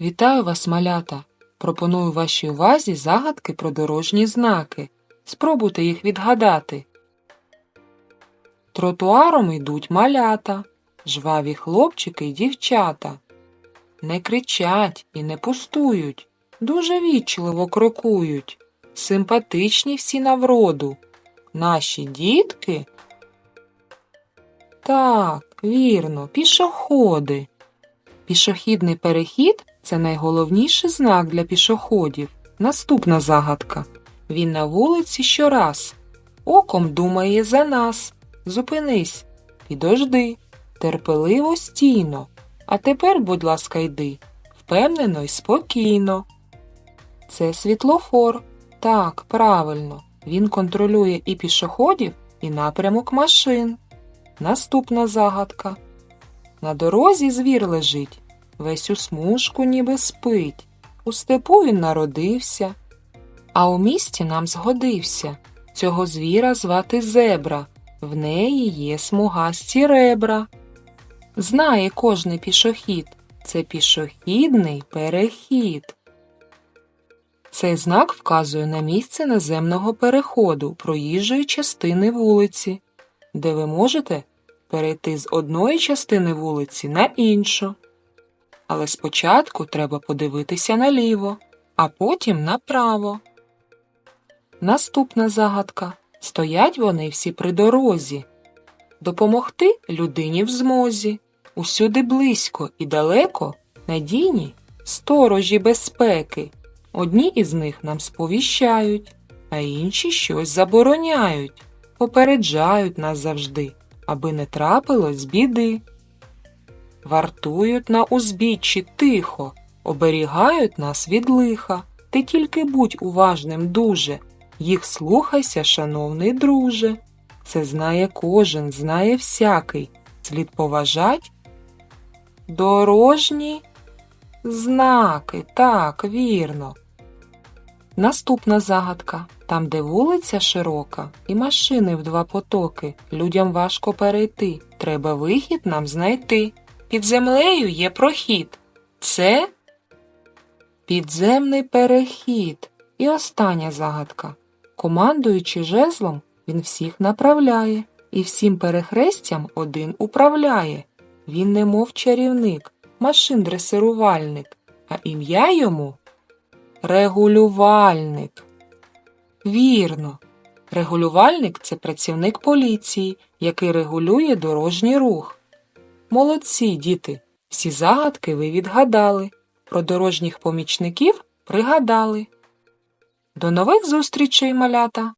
Вітаю вас, малята! Пропоную вашій увазі загадки про дорожні знаки. Спробуйте їх відгадати. Тротуаром йдуть малята, жваві хлопчики й дівчата. Не кричать і не пустують, дуже вічливо крокують, симпатичні всі на вроду. Наші дітки? Так, вірно, пішоходи. Пішохідний перехід це найголовніший знак для пішоходів. Наступна загадка. Він на вулиці щораз. Оком думає за нас. Зупинись, підожди, терпеливо стійно. А тепер, будь ласка, йди, впевнено й спокійно. Це світлофор. Так, правильно. Він контролює і пішоходів, і напрямок машин. Наступна загадка. На дорозі звір лежить, весь у смужку ніби спить. У степу він народився, а у місті нам згодився. Цього звіра звати зебра, в неї є смугасті ребра. Знає кожний пішохід, це пішохідний перехід. Цей знак вказує на місце наземного переходу проїжджої частини вулиці, де ви можете перейти з одної частини вулиці на іншу. Але спочатку треба подивитися наліво, а потім направо. Наступна загадка. Стоять вони всі при дорозі. Допомогти людині в змозі. Усюди близько і далеко надійні сторожі безпеки. Одні із них нам сповіщають, а інші щось забороняють, попереджають нас завжди, аби не трапилось біди. Вартують на узбіччі тихо, оберігають нас від лиха. Ти тільки будь уважним дуже, їх слухайся, шановний друже. Це знає кожен, знає всякий. Слід поважать дорожні знаки, так, вірно. Наступна загадка. Там, де вулиця широка і машини в два потоки, людям важко перейти. Треба вихід нам знайти. Під землею є прохід. Це підземний перехід. І остання загадка. Командуючи жезлом, він всіх направляє і всім перехрестям один управляє. Він немов чарівник, машин-дресирувальник, а ім'я йому регулювальник. Вірно. Регулювальник це працівник поліції, який регулює дорожній рух. Молодці, діти! Всі загадки ви відгадали. Про дорожніх помічників пригадали. До нових зустрічей, малята!